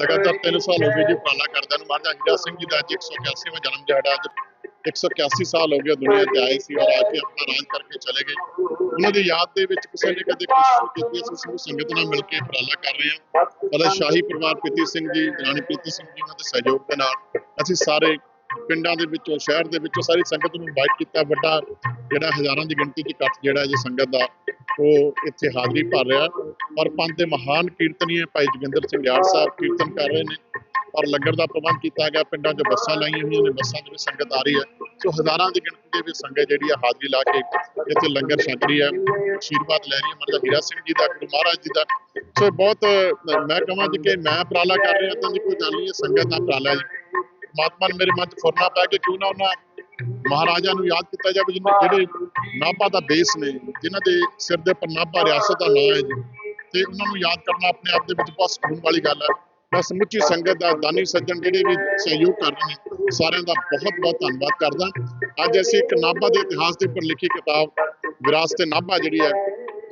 ਲਗਾਤਾਰ 3 ਸਾਲ ਹੋ ਗਏ ਜੀ ਉਪਰਾਲਾ ਕਰਦਾ ਨੂੰ। ਮਹਾਰਾਜਾ ਹੀਰਾ ਸਿੰਘ ਜੀ ਦਾ ਅੱਜ 181ਵਾਂ ਜਨਮ ਦਿਹਾੜਾ ਅੱਜ। 181 ਸਾਲ ਹੋ ਗਿਆ ਦੁਨੀਆ ਤੇ ਆਏ ਸੀ ਔਰ ਆ ਕੇ ਆਪਣਾ ਰਾਜ ਕਰਕੇ ਚਲੇ ਗਏ। ਉਹਨਾਂ ਦੀ ਯਾਦ ਦੇ ਵਿੱਚ ਕਿਸੇ ਨੇ ਕਦੇ ਕੋਸ਼ਿਸ਼ ਕੀਤੀ ਅਸੀਂ ਸਮੂਹ ਸੰਗਤ ਨਾਲ ਮਿਲ ਕੇ ਉਪਰਾਲਾ ਕਰ ਰਹੇ ਹਾਂ। ਪਹਿਲਾਂ ਸ਼ਾਹੀ ਪਰਿਵਾਰ ਪ੍ਰੀਤੀ ਸਿੰਘ ਜੀ ਰਾਣੀ ਪ੍ਰੀਤੀ ਸਿੰਘ ਜੀ ਉਹਨਾਂ ਦੇ ਸਹਿਯੋਗ ਦੇ ਨਾਲ ਅਸੀਂ ਸਾਰੇ ਪਿੰਡਾਂ ਦੇ ਵਿੱਚੋਂ ਸ਼ਹਿਰ ਦੇ ਵਿੱਚੋਂ ਸਾਰੀ ਸੰਗਤ ਨੂੰ ਇਨਵਾਈਟ ਕੀਤਾ। ਵੱਡਾ ਜਿਹੜਾ ਹਜ਼ਾਰਾਂ ਦੀ ਗਿਣਤੀ 'ਚ ਇਕੱਠ ਜਿਹੜਾ ਜੀ ਸੰਗਤ ਦਾ ਉਹ ਇੱਥੇ ਹਾਜ਼ਰੀ ਭਰ ਰਿਹਾ। ਔਰ ਪੰਥ ਦੇ ਮਹਾਨ ਕੀਰਤਨੀਏ ਭਾਈ ਜੋਗਿੰਦਰ ਸਿੰਘ ਯਾਰ ਸਾਹਿਬ ਕੀਰਤਨ ਕਰ ਰਹੇ ਨੇ। ਔਰ ਲੰਗਰ ਦਾ ਪ੍ਰਬੰਧ ਕੀਤਾ ਗਿਆ, ਪਿੰਡਾਂ 'ਚ ਬੱਸਾਂ ਲਾਈਆਂ ਹੋਈਆਂ ਨੇ, ਬੱਸਾਂ ਦੇ ਵਿੱਚ ਸੰਗਤ ਆ ਰਹੀ ਹੈ। ਸੋ ਹਜ਼ਾਰਾਂ ਦੀ ਗਿਣਤੀ ਦੇ ਵਿੱਚ ਸੰਗਤ ਜਿਹੜੀ ਹੈ ਹਾਜ਼ਰੀ ਲਾ ਕੇ ਇੱਥੇ ਲੰਗਰ ਛਕ ਰਹੀ ਹੈ, ਆਸ਼ੀਰਵਾਦ ਲੈ ਰਹੀ ਹੈ। ਮਤਲਬ ਹੀਰਾ ਸਿੰਘ ਜੀ ਦਾ, ਗੁਰੂ ਮਹਾਰਾਜ ਜੀ ਦਾ। ਸੋ ਬਹੁਤ, ਮੈਂ ਕਹਾਂ ਜੀ ਕਿ ਮੈਂ ਉਪਰਾਲਾ ਕਰ ਰਿਹਾ, ਤਾਂ ਜੀ ਕੋਈ ਗੱਲ ਨਹੀਂ ਸੰਗਤ ਦਾ ਉਪਰਾਲਾ ਜੀ। ਪਰਮਾਤਮਾ ਨੇ ਮੇਰੇ ਮਨ 'ਚ ਫੁਰਨਾ ਪੈ ਕੇ ਕਿਉਂ ਨਾ ਉਹਨਾਂ ਮਹਾਰਾਜਾ ਨੂੰ ਯਾਦ ਕੀਤਾ ਜਾਵੇ ਜਿਹਨੇ ਜਿਹੜੇ ਨਾਭਾ ਦਾ ਬੇਸ ਨੇ, ਜਿਨ੍ਹਾਂ ਦੇ ਸਿਰ ਦੇ ਉੱਪਰ ਨਾਭਾ ਰਿਆਸਤ ਦਾ ਨਾਂ ਹੈ ਜੀ। ਤੇ ਉਹਨਾਂ ਨੂੰ ਯਾਦ ਕਰਨਾ ਆਪਣੇ ਆਪ ਦੇ ਵਿੱਚ ਬਹੁਤ ਸਕੂਨ ਵਾਲੀ ਗੱਲ ਹੈ। ਮੈਂ ਸਮੁੱਚੀ ਸੰਗਤ ਦਾ ਦਾਨੀ ਸੱਜਣ ਜਿਹੜੇ ਵੀ ਸਹਿਯੋਗ ਕਰ ਰਹੇ ਨੇ ਸਾਰਿਆਂ ਦਾ ਬਹੁਤ ਬਹੁਤ ਧੰਨਵਾਦ ਕਰਦਾ। ਅੱਜ ਅਸੀਂ ਇੱਕ ਨਾਭਾ ਦੇ ਇਤਿਹਾਸ ਦੇ ਉੱਪਰ ਲਿਖੀ ਕਿਤਾਬ ਵਿਰਾਸਤ ਨਾਭਾ ਜਿਹੜੀ ਹੈ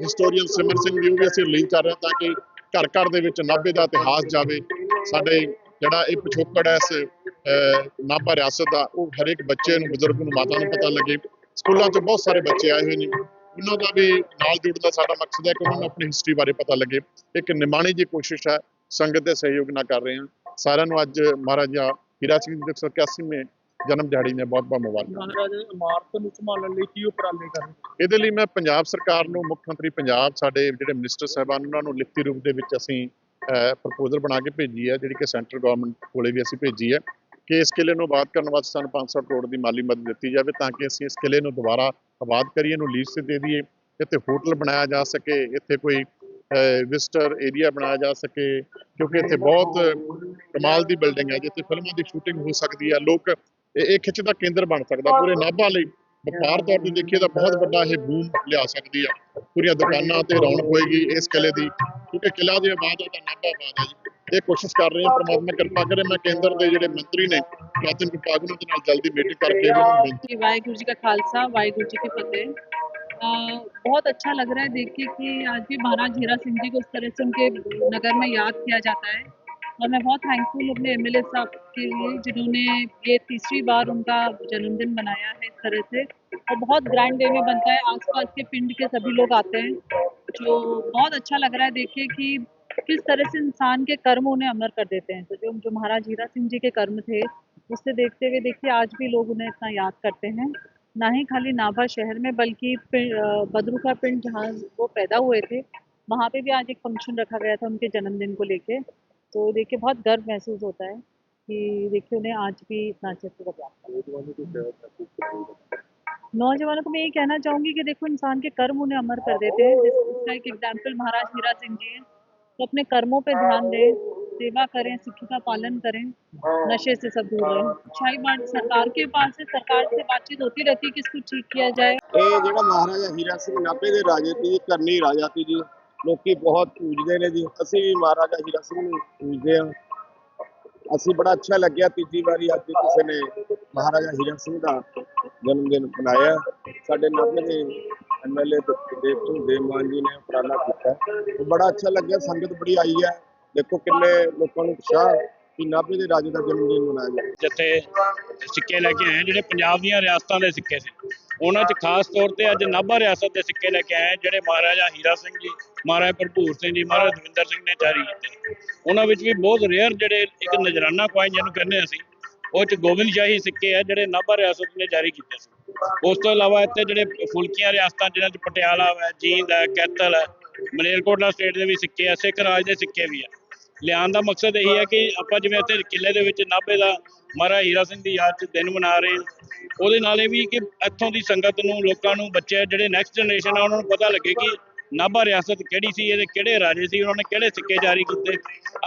ਹਿਸਟੋਰੀਅਨ ਸਿਮਰ ਸਿੰਘ ਦੀ ਉਹ ਵੀ ਅਸੀਂ ਰਿਲੀਜ਼ ਕਰ ਰਹੇ ਤਾਂ ਕਿ ਘਰ ਘਰ ਦੇ ਵਿੱਚ ਨਾਭੇ ਦਾ ਇਤਿਹਾਸ ਜਾਵੇ। ਸਾਡੇ ਜਿਹੜਾ ਇਹ ਪਿਛੋਕੜ ਹੈ ਇਸ ਅਹ, ਨਾਭਾ ਰਿਆਸਤ ਦਾ ਉਹ ਹਰੇਕ ਬੱਚੇ ਨੂੰ ਬਜ਼ੁਰਗ ਨੂੰ ਮਾਤਾ ਨੂੰ ਪਤਾ ਲੱਗੇ। ਸਕੂਲਾਂ 'ਚ ਬਹੁਤ ਸਾਰੇ ਬੱਚੇ ਆਏ ਹੋਏ ਨੇ। ਉਹਨਾਂ ਦਾ ਵੀ ਨਾਲ ਜੁੜਨ ਦਾ ਸਾਡਾ ਮਕਸਦ ਹੈ ਕਿ ਉਹਨਾਂ ਨੂੰ ਆਪਣੀ ਹਿਸਟਰੀ ਬਾਰੇ ਪਤਾ ਲੱਗੇ। ਇੱਕ ਨਿਮਾਣੀ ਜੀ ਕੋਸ਼ਿਸ਼ ਹੈ ਸੰਗਤ ਦੇ ਸਹਿਯੋਗ ਨਾਲ ਕਰ ਰਹੇ ਹਾਂ। ਸਾਰਿਆਂ ਨੂੰ ਅੱਜ ਮਹਾਰਾਜਾ ਹੀਰਾ ਸਿੰਘ ਜੀ ਦੇ 181ਵੇਂ ਜਨਮ ਦਿਹਾੜੀ ਨੇ ਬਹੁਤ ਬਹੁਤ ਮੁਬਾਰਕਾਂ। ਮਹਾਰਾਜਾ ਇਮਾਰਤ ਨੂੰ ਸੰਭਾਲਣ ਲਈ ਕੀ ਉਪਰਾਲੇ ਕਰ ਰਹੇ ਇਹਦੇ ਲਈ ਮੈਂ ਪੰਜਾਬ ਸਰਕਾਰ ਨੂੰ ਮੁੱਖ ਮੰਤਰੀ ਪੰਜਾਬ ਸਾਡੇ ਜਿਹੜੇ ਮਿਨਿਸਟਰ ਸਾਹਿਬਾਨ ਉਹਨਾਂ ਨੂੰ ਲਿਖਤੀ ਰੂਪ ਦੇ ਵਿੱਚ ਅਸੀਂ ਪ੍ਰਪੋਜ਼ਲ ਬਣਾ ਕੇ ਭੇਜੀ ਹੈ ਜਿਹੜੀ ਕਿ ਸੈਂਟਰ ਗਵਰਨਮੈਂਟ ਕੋਲੇ ਵੀ ਅਸੀਂ ਭੇਜੀ ਹੈ। ਕਿ ਇਸ ਕਿਲੇ ਨੂੰ ਆਬਾਦ ਕਰਨ ਵਾਸਤੇ ਸਾਨੂੰ 500 ਕਰੋੜ ਦੀ ਮਾਲੀ ਮਦਦ ਦਿੱਤੀ ਜਾਵੇ ਤਾਂ ਕਿ ਅਸੀਂ ਇਸ ਕਿਲੇ ਨੂੰ ਦੁਬਾਰਾ ਆਬਾਦ ਕਰੀਏ, ਇਹਨੂੰ ਲੀਜ਼ ਤੇ ਦੇ ਦਈਏ ਇੱਥੇ ਹੋਟਲ ਬਣਾਇਆ ਜਾ ਸਕੇ, ਇੱਥੇ ਕੋਈ ਵਿਜ਼ਟਰ ਏਰੀਆ ਬਣਾਇਆ ਜਾ ਸਕੇ, ਕਿਉਂਕਿ ਇੱਥੇ ਬਹੁਤ ਕਮਾਲ ਦੀ ਬਿਲਡਿੰਗ ਹੈ, ਜਿੱਥੇ ਫਿਲਮਾਂ ਦੀ ਸ਼ੂਟਿੰਗ ਹੋ ਸਕਦੀ ਹੈ, ਲੋਕ ਇਹ ਖਿੱਚ ਦਾ ਕੇਂਦਰ ਬਣ ਸਕਦਾ, ਪੂਰੇ ਨਾਭਾ ਲਈ ਵਪਾਰ ਤੌਰ ਤੇ ਦੇਖੀਏ ਤਾਂ ਬਹੁਤ ਵੱਡਾ ਇਹ ਬੂਮ ਲਿਆ ਸਕਦੀ ਹੈ, ਪੂਰੀਆਂ ਦੁਕਾਨਾਂ ਤੇ ਰੌਣਕ ਹੋਏਗੀ ਇਸ ਕਿਲੇ ਦੀ, ਕਿਉਂਕਿ ਕਿਲਾ ਦੀ ਆਬਾਦ ਹੈ ਤਾਂ ਨਾਭਾ ਆਬਾਦ ਹੈ ਜੀ। ਇਹ ਕੋਸ਼ਿਸ਼ ਕਰ ਰਹੇ ਹਾਂ ਪ੍ਰਮਾਤਮਾ ਕਿਰਪਾ ਕਰੇ ਮੈਂ ਕੇਂਦਰ ਦੇ ਜਿਹੜੇ ਮੰਤਰੀ ਨੇ ਕੈਪਟਨ ਵਿਭਾਗ ਉਹਨਾਂ ਦੇ ਨਾਲ ਜਲਦੀ ਮੀਟਿੰਗ ਕਰਕੇ ਇਹਨਾਂ ਨੂੰ ਬੇਨਤੀ जी वाहिगुरु जी का खालसा वाहिगुरु जी की फतेह अ, बहुत अच्छा लग रहा है देख के कि आज भी महाराज हीरा सिंह जी को इस तरह से उनके नगर में याद किया जाता है और मैं बहुत थैंकफुल अपने एमएलए साहब के लिए जिन्होंने ये तीसरी बार उनका जन्मदिन मनाया है इस तरह से और बहुत ग्रैंड वे में बनता है आसपास के पिंड के सभी लोग आते हैं जो बहुत अच्छा लग रहा है देख के कि किस तरह से इंसान के कर्म उन्हें अमर कर देते हैं। तो जो जो महाराज हीरा सिंह जी के कर्म थे, उससे देखते हुए देखिए, आज भी लोग उन्हें इतना याद करते हैं। ना ही खाली नाभा शहर में, बल्कि बद्रू का पिंड जहाँ वो पैदा हुए थे, वहाँ पे भी आज एक फ़ंक्शन रखा गया था उनके जन्मदिन को लेके। तो देखिए, बहुत गर्व महसूस होता है कि देखिए, उन्हें आज भी इतना अच्छे से नौजवानों को मैं ये कहना चाहूँगी कि देखो, इंसान के कर्म उन्हें अमर कर देते हैं। जिस इसका एक एग्ज़ाम्पल महाराज हीरा सिंह जी हैं। तो अपने कर्मों पे ध्यान दें सेवा करें सिक्खी का पालन करें नशे से सब दूर रहें अच्छाई बात सरकार के पास है सरकार से बातचीत होती रहती है कि इसको ठीक किया जाए ਇਹ ਜਿਹੜਾ ਮਹਾਰਾਜਾ ਹੀਰਾ ਸਿੰਘ ਨਾਭੇ ਦੇ ਰਾਜੇ ਸੀ ਜੀ ਕਰਨੀ ਰਾਜਾ ਸੀ ਜੀ ਲੋਕੀ ਬਹੁਤ ਪੂਜਦੇ ਨੇ ਜੀ ਅਸੀਂ ਵੀ ਮਹਾਰਾਜਾ ਹੀਰਾ ਸਿੰਘ ਨੂੰ ਪੂਜਦੇ ਹਾਂ ਅਸੀਂ ਬੜਾ ਅੱਛਾ ਲੱਗਿਆ ਤੀਜੀ ਵਾਰੀ ਅੱਜ ਕਿਸੇ ਨੇ ਮਹਾਰਾਜਾ ਹੀਰਾ ਸਿੰਘ ਦਾ ਜਨਮ ਦਿਨ ਮਨਾਇਆ ਸਾਡੇ ਨਾਭੇ ਦੇ ਐਮਐਲਏ ਦੇਵ ਸਿੰਘ ਦੇਵਮਾਨ ਜੀ ਨੇ ਉਪਰਾਲਾ ਕੀਤਾ। ਬੜਾ ਅੱਛਾ ਲੱਗਿਆ, ਸੰਗਤ ਬੜੀ ਆਈ ਹੈ। ਦੇਖੋ ਕਿੰਨੇ ਲੋਕਾਂ ਨੂੰ ਉਤਸ਼ਾਹ ਕਿ ਨਾਭੇ ਦੇ ਰਾਜੇ ਦਾ ਜਨਮ ਦਿਨ ਮਨਾਇਆ ਜਿੱਥੇ ਸਿੱਕੇ ਲੈ ਕੇ ਆਏ ਜਿਹੜੇ ਪੰਜਾਬ ਦੀਆਂ ਰਿਆਸਤਾਂ ਦੇ ਸਿੱਕੇ ਸੀ। ਉਹਨਾਂ 'ਚ ਖਾਸ ਤੌਰ ਤੇ ਅੱਜ ਨਾਭਾ ਰਿਆਸਤ ਦੇ ਸਿੱਕੇ ਲੈ ਕੇ ਆਏ ਜਿਹੜੇ ਮਹਾਰਾਜਾ ਹੀਰਾ ਸਿੰਘ ਜੀ, ਮਹਾਰਾਜਾ ਭਰਪੂਰ ਸਿੰਘ ਜੀ, ਮਹਾਰਾਜਾ ਦਵਿੰਦਰ ਸਿੰਘ ਨੇ ਜਾਰੀ ਕੀਤੇ। ਉਹਨਾਂ ਵਿੱਚ ਵੀ ਬਹੁਤ ਰੇਅਰ ਜਿਹੜੇ ਇੱਕ ਨਜ਼ਰਾਨਾ ਕੁਆਇਨ ਜਿਹਨੂੰ ਕਹਿੰਦੇ ਅਸੀਂ ਉਹ 'ਚ ਗੋਬਿੰਦ ਸ਼ਾਹੀ ਸਿੱਕੇ ਆ, ਜਿਹੜੇ ਨਾਭਾ ਰਿਆਸਤ ਨੇ ਜਾਰੀ ਕੀਤੇ ਸੀ। ਉਸ ਤੋਂ ਇਲਾਵਾ ਇੱਥੇ ਜਿਹੜੇ ਫੁਲਕੀਆਂ ਰਿਆਸਤਾਂ, ਜਿਹਨਾਂ 'ਚ ਪਟਿਆਲਾ ਹੈ ਜੀਂਦ ਹੈ ਕੈਥਲ ਹੈ, ਮਲੇਰਕੋਟਲਾ ਸਟੇਟ ਦੇ ਵੀ ਸਿੱਕੇ ਆ, ਸਿੱਖ ਰਾਜ ਦੇ ਸਿੱਕੇ ਵੀ ਆ। ਲਿਆਉਣ ਦਾ ਮਕਸਦ ਇਹੀ ਹੈ ਕਿ ਆਪਾਂ ਜਿਵੇਂ ਇੱਥੇ ਕਿਲੇ ਦੇ ਵਿੱਚ ਨਾਭੇ ਦਾ ਮਹਾਰਾਜਾ ਹੀਰਾ ਸਿੰਘ ਦੀ ਯਾਦ 'ਚ ਦਿਨ ਮਨਾ ਰਹੇ ਹਾਂ। ਉਹਦੇ ਨਾਲ ਇਹ ਵੀ ਕਿ ਇੱਥੋਂ ਦੀ ਸੰਗਤ ਨੂੰ, ਲੋਕਾਂ ਨੂੰ, ਬੱਚੇ ਜਿਹੜੇ ਨੈਕਸਟ ਜਨਰੇਸ਼ਨ ਆ, ਉਹਨਾਂ ਨੂੰ ਪਤਾ ਲੱਗੇ ਕਿ ਨਾਭਾ ਰਿਆਸਤ ਕਿਹੜੀ ਸੀ ਇਹਦੇ ਕਿਹੜੇ ਰਾਜੇ ਸੀ, ਉਹਨਾਂ ਨੇ ਕਿਹੜੇ ਸਿੱਕੇ ਜਾਰੀ ਕੀਤੇ?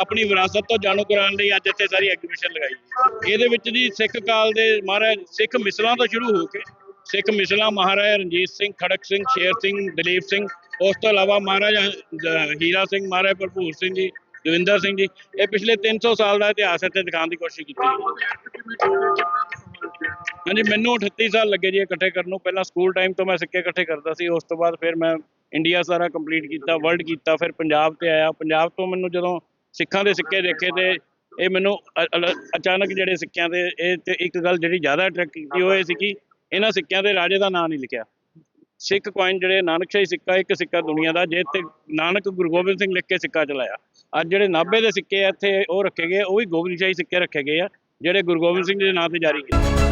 ਆਪਣੀ ਵਿਰਾਸਤ ਤੋਂ ਜਾਣੂ ਕਰਾਉਣ ਲਈ ਅੱਜ ਇੱਥੇ ਸਾਰੀ ਐਗਜ਼ੀਬਿਸ਼ਨ ਲਗਾਈ ਇਹਦੇ ਵਿੱਚ ਜੀ ਸਿੱਖ ਕਾਲ ਦੇ ਮਹਾਰਾਜ, ਸਿੱਖ ਮਿਸਲਾਂ ਤੋਂ ਸ਼ੁਰੂ ਹੋ ਕੇ ਸਿੱਖ ਮਿਸਲਾਂ ਮਹਾਰਾਜਾ ਰਣਜੀਤ ਸਿੰਘ, ਖੜਕ ਸਿੰਘ, ਸ਼ੇਰ ਸਿੰਘ, ਦਲੀਪ ਸਿੰਘ, ਉਸ ਤੋਂ ਇਲਾਵਾ ਮਹਾਰਾਜਾ ਹੀਰਾ ਸਿੰਘ, ਮਹਾਰਾਜਾ ਭਰਪੂਰ ਸਿੰਘ ਜੀ, ਦਵਿੰਦਰ ਸਿੰਘ ਜੀ, ਇਹ ਪਿਛਲੇ 300 ਸਾਲ ਦਾ ਇਤਿਹਾਸ ਇੱਥੇ ਦਿਖਾਉਣ ਦੀ ਕੋਸ਼ਿਸ਼ ਕੀਤੀ ਹਾਂਜੀ, ਮੈਨੂੰ 38 ਸਾਲ ਲੱਗੇ ਜੀ ਇਕੱਠੇ ਕਰਨ ਨੂੰ। ਪਹਿਲਾਂ ਸਕੂਲ ਟਾਈਮ ਤੋਂ ਮੈਂ ਸਿੱਕੇ ਇਕੱਠੇ ਕਰਦਾ ਸੀ, ਉਸ ਤੋਂ ਬਾਅਦ ਫਿਰ ਮੈਂ ਇੰਡੀਆ ਸਾਰਾ ਕੰਪਲੀਟ ਕੀਤਾ ਵਰਲਡ ਕੀਤਾ, ਫਿਰ ਪੰਜਾਬ ਤੇ ਆਇਆ। ਪੰਜਾਬ ਤੋਂ ਮੈਨੂੰ ਜਦੋਂ ਸਿੱਖਾਂ ਦੇ ਸਿੱਕੇ ਦੇਖੇ ਤੇ ਇਹ ਮੈਨੂੰ ਅਚਾਨਕ ਜਿਹੜੇ ਸਿੱਕਿਆਂ ਦੇ, ਇਹ ਤੇ ਇੱਕ ਗੱਲ ਜਿਹੜੀ ਜ਼ਿਆਦਾ ਅਟਰੈਕਟ ਕੀਤੀ ਉਹ ਇਹ ਸੀ ਕਿ ਇਹਨਾਂ ਸਿੱਕਿਆਂ ਦੇ ਰਾਜੇ ਦਾ ਨਾਂ ਨਹੀਂ ਲਿਖਿਆ। ਸਿੱਖ ਕੋਇਨ ਜਿਹੜੇ ਨਾਨਕਸ਼ਾਹੀ ਸਿੱਕਾ, ਇੱਕ ਸਿੱਕਾ ਦੁਨੀਆ ਦਾ ਜੇ ਤੇ ਨਾਨਕ ਗੁਰੂ ਗੋਬਿੰਦ ਸਿੰਘ ਲਿਖ ਕੇ ਸਿੱਕਾ ਚਲਾਇਆ। ਅੱਜ ਜਿਹੜੇ ਨਾਭੇ ਦੇ ਸਿੱਕੇ ਆ ਇੱਥੇ ਉਹ ਰੱਖੇ ਗਏ, ਉਹ ਵੀ ਗੋਬਿੰਦਸ਼ਾਹੀ ਸਿੱਕੇ ਰੱਖੇ ਗਏ ਆ, ਜਿਹੜੇ ਗੁਰੂ ਗੋਬਿੰਦ ਸਿੰਘ ਜੀ ਦੇ ਨਾਂ ਤੇ ਜਾਰੀ ਕੀਤੇ।